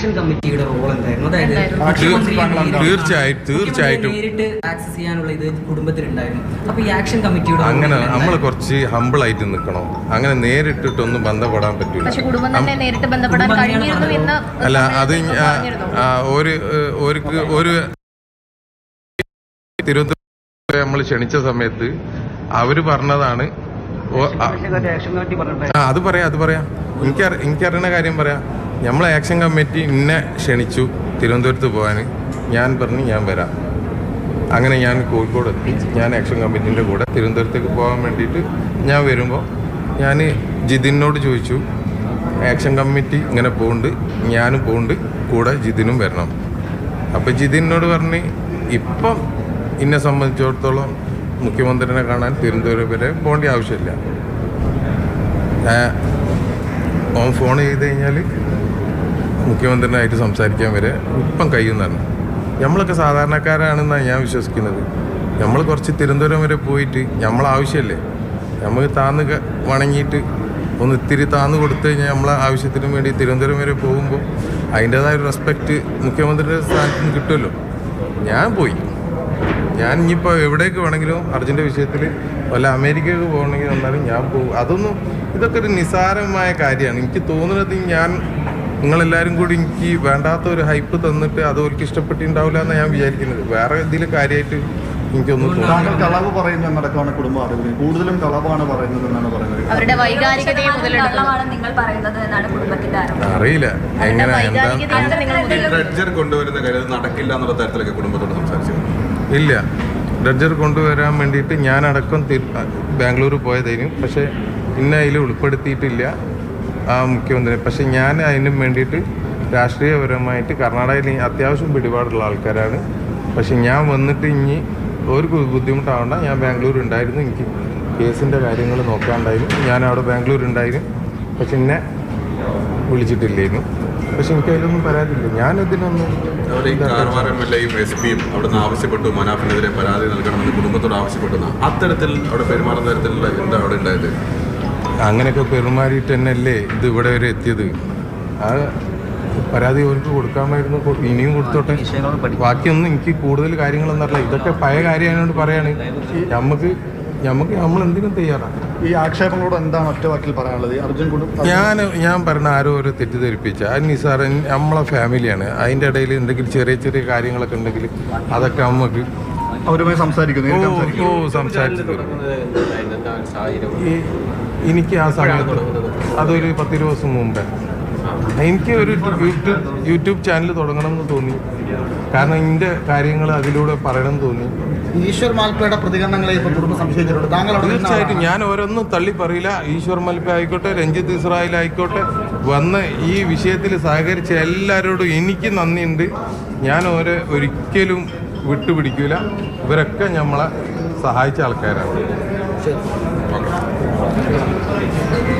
Action കമ്മിറ്റിയുടെ role എന്തായിരുന്നു? അതായത് ആക്ഷൻ തീർച്ചയായിട്ടും. നേരിട്ട് ആക്സസ് ചെയ്യാനുള്ള ഇത് കുടുംബത്തിലുണ്ടായിരുന്നു. അപ്പൊ ഈ ആക്ഷൻ കമ്മിറ്റിയുടെ അങ്ങനെ നമ്മൾ കുറച്ച് ഹമ്പിൾ ആയിട്ട് നിൽക്കണം? അങ്ങനെ നേരിട്ടിട്ടൊന്നും ബന്ധപ്പെടാൻ പറ്റില്ല അല്ല അത് ഒരു ഒരു തിരുവനന്തപുരം നമ്മൾ ക്ഷണിച്ച സമയത്ത് അവർ പറഞ്ഞതാണ് ആ- ആ അത് പറയാം അത് പറയാം. എനിക്ക് എനിക്കറിയുന്ന കാര്യം പറയാം. നമ്മളെ ആക്ഷൻ കമ്മിറ്റി എന്നെ ക്ഷണിച്ചു തിരുവനന്തപുരത്ത് പോകാൻ. ഞാൻ പറഞ്ഞു ഞാൻ വരാം. അങ്ങനെ ഞാൻ കോഴിക്കോട് എത്തി ഞാൻ ആക്ഷൻ കമ്മിറ്റീന്റെ കൂടെ തിരുവനന്തപുരത്തേക്ക് പോകാൻ വേണ്ടിയിട്ട് ഞാൻ വരുമ്പോൾ ഞാൻ ജിതിനോട് ചോദിച്ചു ആക്ഷൻ കമ്മിറ്റി ഇങ്ങനെ പോകുന്നുണ്ട് ഞാനും പോകുന്നുണ്ട് കൂടെ ജിതിനും വരണം. അപ്പോൾ ജിതിനോട് പറഞ്ഞ് ഇപ്പം എന്നെ സംബന്ധിച്ചിടത്തോളം മുഖ്യമന്ത്രിനെ കാണാൻ തിരുവനന്തപുരം വരെ പോകേണ്ട ആവശ്യമില്ല. ഓൺ ഫോൺ ചെയ്ത് കഴിഞ്ഞാൽ മുഖ്യമന്ത്രിനായിട്ട് സംസാരിക്കാൻ വരെ ഇപ്പം കഴിയുന്നതാണ്. നമ്മളൊക്കെ സാധാരണക്കാരാണെന്നാണ് ഞാൻ വിശ്വസിക്കുന്നത്. നമ്മൾ കുറച്ച് തിരുവനന്തപുരം വരെ പോയിട്ട് നമ്മൾ ആവശ്യമല്ലേ നമ്മൾ താന്ന് വണങ്ങിയിട്ട് ഒന്ന് ഇത്തിരി താന്ന് കൊടുത്തു കഴിഞ്ഞാൽ നമ്മളെ ആവശ്യത്തിന് വേണ്ടി തിരുവനന്തപുരം വരെ പോകുമ്പോൾ അതിന്റേതായ ഒരു റെസ്പെക്റ്റ് മുഖ്യമന്ത്രിയുടെ സ്ഥാനത്ത് നിന്ന് കിട്ടുമല്ലോ. ഞാൻ പോയി. ഞാൻ ഇനിയിപ്പോൾ എവിടേക്ക് വേണമെങ്കിലും അർജുന്റെ വിഷയത്തിൽ വല്ല അമേരിക്കയ്ക്ക് പോകണമെങ്കിൽ വന്നാലും ഞാൻ പോകും. അതൊന്നും ഇതൊക്കെ ഒരു നിസ്സാരമായ കാര്യമാണ്. എനിക്ക് തോന്നുന്നത് ഞാൻ നിങ്ങളെല്ലാവരും കൂടി എനിക്ക് വേണ്ടാത്ത ഒരു ഹൈപ്പ് തന്നിട്ട് അത് ഒരിക്കലും ഇഷ്ടപ്പെട്ടിട്ടുണ്ടാവില്ല എന്നാണ് ഞാൻ വിചാരിക്കുന്നത്. വേറെ ഇതിൽ കാര്യമായിട്ട് എനിക്കൊന്നും തോന്നുന്നു താങ്കൾ കളവ് പറയുന്ന നടക്കാണ് കുടുംബം അറിവിൽ കൂടുതലും കളവാണ് പറയുന്നത് എന്നാണ് പറയുന്നത്. അവരുടെ വൈകാരികതയെ മുതലെടുക്കുന്നു കള്ളമാണ് നിങ്ങൾ പറയുന്നത് എന്നാണ് കുടുംബത്തിന്റെ ആരോപണം. അറിയില്ല. എങ്ങനെ എന്താ? കൊണ്ടുവരുന്ന കാര്യം നടക്കില്ല എന്നുള്ള തരത്തിലൊക്കെ കുടുംബത്തോട് സംസാരിച്ചു ഇല്ല. ഡ്രഡ്ജർ കൊണ്ടുവരാൻ വേണ്ടിയിട്ട് ഞാൻ അടക്കം ബാംഗ്ലൂർ പോയതേനും പക്ഷേ ഇന്ന അതിൽ ഉൾപ്പെടുത്തിയിട്ടില്ല. ആ മുഖ്യമന്ത്രി. പക്ഷേ ഞാൻ അതിനും വേണ്ടിയിട്ട് രാഷ്ട്രീയപരമായിട്ട് കർണാടകയിൽ അത്യാവശ്യം പിടിപാടുള്ള ആൾക്കാരാണ്. പക്ഷെ ഞാൻ വന്നിട്ട് ഇനി ഒരു ബുദ്ധിമുട്ടാവണ്ട. ഞാൻ ബാംഗ്ലൂർ ഉണ്ടായിരുന്നു എനിക്ക് കേസിന്റെ കാര്യങ്ങൾ നോക്കാണ്ടായിരുന്നു. ഞാൻ അവിടെ ബാംഗ്ലൂർ ഉണ്ടായിരുന്നു പക്ഷെ എന്നെ വിളിച്ചിട്ടില്ലായിരുന്നു പക്ഷെ എനിക്ക് അതിലൊന്നും പരാതിയില്ല ഞാൻ ഇതിനൊന്നും എസ് പിയും അവിടെ നിന്ന് ആവശ്യപ്പെട്ടു. മനാഫിനെതിരെ പരാതി നൽകണമെന്ന് കുടുംബത്തോട് ആവശ്യപ്പെട്ടു. അത്തരത്തിൽ അവിടെ പെരുമാറുന്ന തരത്തിലുള്ള എന്താ അവിടെ ഉണ്ടായത്? അങ്ങനെയൊക്കെ പെരുമാറിയിട്ട് തന്നെയല്ലേ ഇത് ഇവിടെ വരെ എത്തിയത്? ആ പരാതി അവർക്ക് കൊടുക്കാമായിരുന്നു. ഇനിയും കൊടുത്തോട്ടെ. ബാക്കിയൊന്നും എനിക്ക് കൂടുതൽ കാര്യങ്ങളൊന്നും അറിയില്ല. ഇതൊക്കെ പഴയ കാര്യമായതുകൊണ്ട് പറയാണ്. നമുക്ക് നമുക്ക് നമ്മൾ എന്തിനും തയ്യാറാണ്. ഈ ആക്ഷേപങ്ങളോട് എന്താണ് ഒറ്റ വാക്കിൽ പറയാനുള്ളത്? അർജുൻ ഞാൻ ഞാൻ പറഞ്ഞ ആരോ ഒരു തെറ്റിദ്ധരിപ്പിച്ച. ആ നിസാർ നമ്മളെ ഫാമിലിയാണ് അതിന്റെ ഇടയിൽ എന്തെങ്കിലും ചെറിയ ചെറിയ കാര്യങ്ങളൊക്കെ ഉണ്ടെങ്കിൽ അതൊക്കെ നമുക്ക് അവരുമായി സംസാരിക്കുന്നു ഓ സംസാരിച്ചു എനിക്ക് ആ സമയത്ത് അതൊരു പത്തിരുപത് ദിവസം മുമ്പേ. എനിക്ക് ഒരു യൂട്യൂബ് യൂട്യൂബ് ചാനൽ തുടങ്ങണം എന്ന് തോന്നി. കാരണം എന്റെ കാര്യങ്ങൾ അതിലൂടെ പറയണം എന്ന് തോന്നി. ഈശ്വർ മാൽപ്പയുടെ പ്രതികരണങ്ങളെ ഇപ്പൊ കുടുംബം സംശയിച്ചിട്ടുണ്ട്. താങ്കൾ തീർച്ചയായിട്ടും ഞാൻ ഓരോന്നും തള്ളി പറയില്ല. ഈശ്വർ മൽപ്പ ആയിക്കോട്ടെ രഞ്ജിത്ത് ഇസ്രായേൽ ആയിക്കോട്ടെ വന്ന് ഈ വിഷയത്തിൽ സഹകരിച്ച എല്ലാവരോടും എനിക്ക് നന്ദിയുണ്ട്. ഞാൻ ഓരോ ഒരിക്കലും വിട്ടുപിടിക്കൂല. ഇവരൊക്കെ നമ്മളെ സഹായിച്ച ആൾക്കാരാണ്. ഓക്കെ.